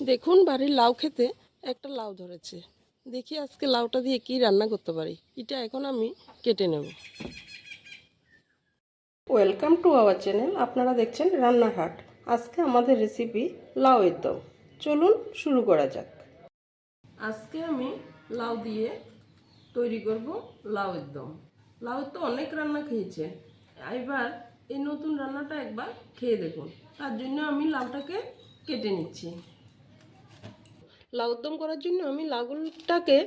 দেখুন, বাড়ির লাউ খেতে একটা লাউ ধরেছে। দেখি আজকে লাউটা দিয়ে কি রান্না করতে পারি। এটা এখন আমি কেটে নেব। Welcome to our channel. আপনারা দেখছেন রান্নার হাট আজকে আমাদের রেসিপি লাউয়ের দম। চলুন শুরু করা যাক। আজকে আমি লাউ দিয়ে তৈরি করব লাউয়ের দম। লাউয়ের তো অনেক রান্না খেয়েছে। এবার এই নতুন রান্নাটা একবার খেয়ে দেখুন। তার জন্য আমি লাউটাকে কেটে নিচ্ছি। লাউর দম করার জন্য আমি লাউটাকে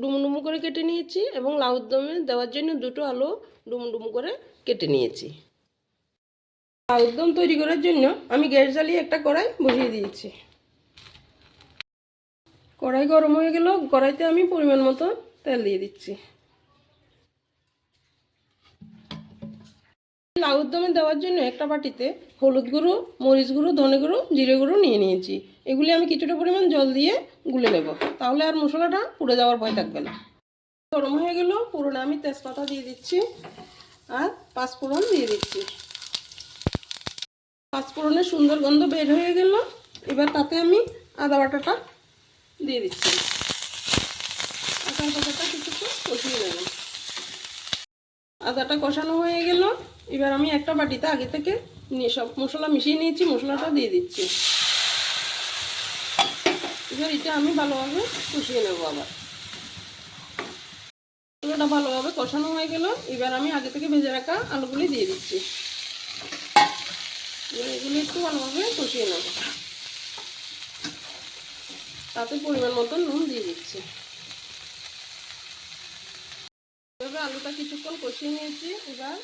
ডুমু ডুমু করে কেটে নিয়েছি এবং লাউর দমে দেওয়ার জন্য দুটো আলু ডুমু ডুমু করে কেটে নিয়েছি। লাউর দম তৈরি করার জন্য আমি গ্যাস জ্বালিয়ে একটা কড়াই বসিয়ে দিয়েছি। কড়াই গরম হয়ে গেল, কড়াইতে আমি পরিমাণ মতো তেল দিয়ে দিচ্ছি। লাউর দমে দেওয়ার জন্য একটা বাটিতে হলুদ গুঁড়ো, মরিচ গুঁড়ো, ধনে গুঁড়ো, জিরে গুঁড়ো নিয়ে নিয়েছি। এগুলি আমি কিছুটা পরিমাণ জল দিয়ে গুলে নেব। তাহলে আর মশলাটা পুড়ে যাওয়ার ভয় থাকবে না। গরম হয়ে গেল, পুরোনো আমি তেজপাতা দিয়ে দিচ্ছি আর পাঁচফোড়ন দিয়ে দিচ্ছি। পাঁচফোড়নের সুন্দর গন্ধ বের হয়ে গেল। এবার তাতে আমি আদা বাটাটা দিয়ে দিচ্ছি। আদা বাটাটা কিছুক্ষণ কষিয়ে নেব। আদাটা কষানো হয়ে গেল। এবার আমি একটা বাটিতে আগে থেকে নিয়ে সব মশলা মিশিয়ে নিয়েছি মশলাটা দিয়ে দিচ্ছি। এবার এটা আমি ভালোভাবে কষিয়ে নেব আবার। মশলাটা ভালোভাবে কষানো হয়ে গেল। এবার আমি আগে থেকে ভেজে রাখা আলুগুলি দিয়ে দিচ্ছি। এবার এগুলো একটু ভালোভাবে কষিয়ে নেব। তাতে পরিমাণ মতো নুন দিয়ে দিচ্ছি। এভাবে আলুটা কিছুক্ষণ কষিয়ে নিয়েছি। এবার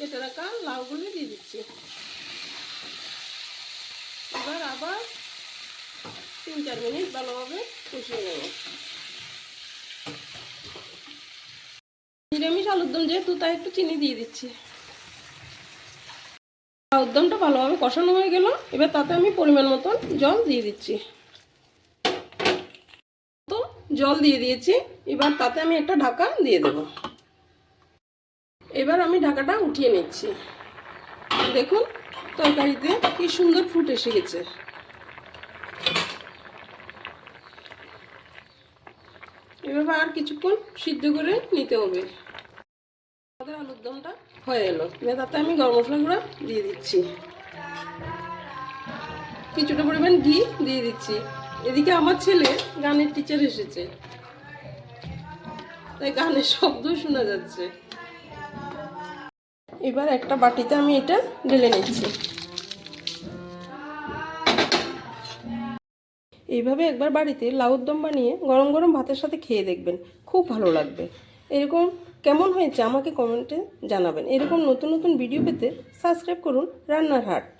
কেটে রাখা লাউগুলি দিয়ে দিচ্ছি। এবার আবার তিন চার মিনিট ভালোভাবে কষিয়ে নেব। নিরামিষ আলুর দম যেহেতু, তাই একটু চিনি দিয়ে দিচ্ছি। আলুর দমটা ভালোভাবে কষানো হয়ে গেল। এবার তাতে আমি পরিমাণ মতন জল দিয়ে দিচ্ছি। তো জল দিয়ে দিয়েছি। এবার তাতে আমি একটা ঢাকা দিয়ে দেবো। এবার আমি ঢাকাটা উঠিয়ে নিচ্ছি। দেখুন, তরকারিতে কি সুন্দর ফুট এসে গেছে। এভাবে আর কিছুক্ষণ সিদ্ধ করে নিতে হবে। আমাদের আলুর দমটা হয়ে এলো। এবার তাতে আমি গরম মশলা গুঁড়া দিয়ে দিচ্ছি। কিছুটা পরিমাণ ঘি দিয়ে দিচ্ছি। এদিকে আমার ছেলে গানের টিচার এসেছে। তাই গানের শব্দ শোনা যাচ্ছে। এবার একটা বাটিতে আমি এটা ঢেলে নিচ্ছি। এইভাবে একবার বাড়িতে লাউর দম বানিয়ে গরম গরম ভাতের সাথে খেয়ে দেখবেন, খুব ভালো লাগবে। এরকম কেমন হয়েছে আমাকে কমেন্টে জানাবেন। এরকম নতুন নতুন ভিডিও পেতে সাবস্ক্রাইব করুন রান্নার হাট।